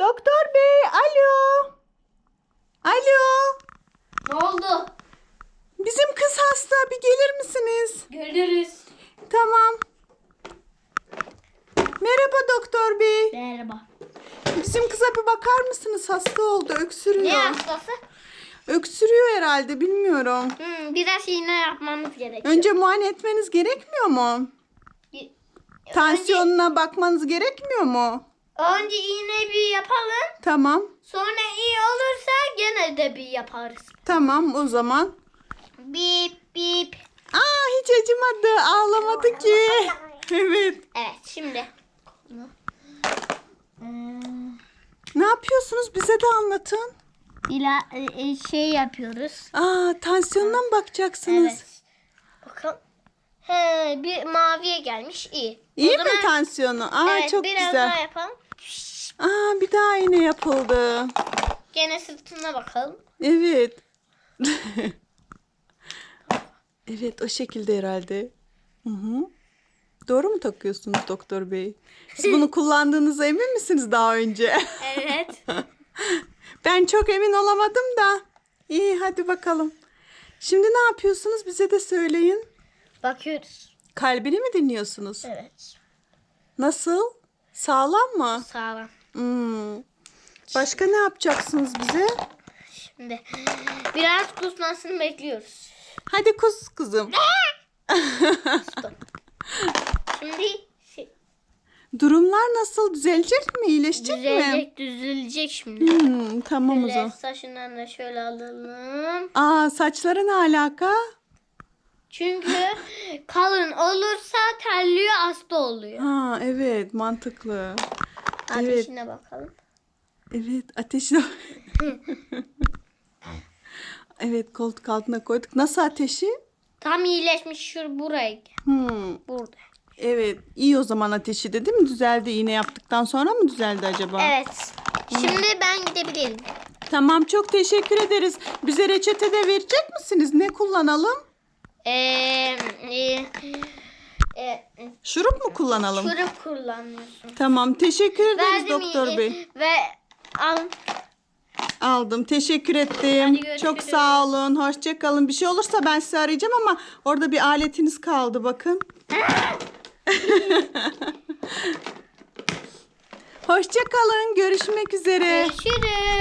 Doktor bey, alo. Alo. Ne oldu? Bizim kız hasta. Bir gelir misiniz? Geliriz. Tamam. Merhaba doktor bey. Merhaba. Bizim kıza bir bakar mısınız? Hasta oldu. Öksürüyor. Ne hastası? Öksürüyor herhalde. Bilmiyorum. Hmm, biraz iğne yapmamız gerekiyor. Önce muayene etmeniz gerekmiyor mu? Tansiyonuna bakmanız gerekmiyor mu? Önce iğne bir yapalım. Tamam. Sonra iyi olursa gene de bir yaparız. Tamam o zaman. Bip bip. Aa hiç acımadı. Ağlamadı ki. Evet. Evet şimdi. Ne yapıyorsunuz? Bize de anlatın. İla e, şey yapıyoruz. Aa tansiyonuna mı bakacaksınız? Evet. He, bir maviye gelmiş. iyi. İyi mi zaman- tansiyonu? Aa evet, çok biraz güzel. daha yapalım. Aa bir daha iğne yapıldı. Gene sırtına bakalım. Evet. evet o şekilde herhalde. Hı hı. Doğru mu takıyorsunuz doktor bey? Siz bunu kullandığınıza emin misiniz daha önce? Evet. ben çok emin olamadım da. İyi hadi bakalım. Şimdi ne yapıyorsunuz bize de söyleyin. Bakıyoruz. Kalbini mi dinliyorsunuz? Evet. Nasıl? Sağlam mı? Sağlam. Hmm. Başka ne yapacaksınız bize? Şimdi biraz kusmasını bekliyoruz. Hadi kus kızım. Şimdi şey, Durumlar nasıl? Düzelecek mi? İyileşecek mi? düzelecek, düzelecek şimdi. Hmm, tamam o zaman. saçından da şöyle alalım. Aa saçları ne alaka? Çünkü kalın olursa terliyor hasta oluyor. Ha evet mantıklı. Evet. Ateşine bakalım. Evet ateşi Evet koltuk altına koyduk. Nasıl ateşi? Tam iyileşmiş şu buraya. Hmm, Burada. evet iyi o zaman ateşi de değil mi? Düzeldi iğne yaptıktan sonra mı düzeldi acaba? Evet. Şimdi ben gidebilirim. Tamam çok teşekkür ederiz. Bize reçete de verecek misiniz? Ne kullanalım? Ee, e, e, Şurup mu kullanalım? şurup kullanıyorsun. Tamam teşekkür ederiz Verdim doktor iyi- bey. Ve al. Aldım. Teşekkür ettim. Hadi görüşürüz. Çok sağ olun. Hoşça kalın. Bir şey olursa ben sizi arayacağım ama orada bir aletiniz kaldı bakın. Hoşça kalın. Görüşmek üzere. Görüşürüz.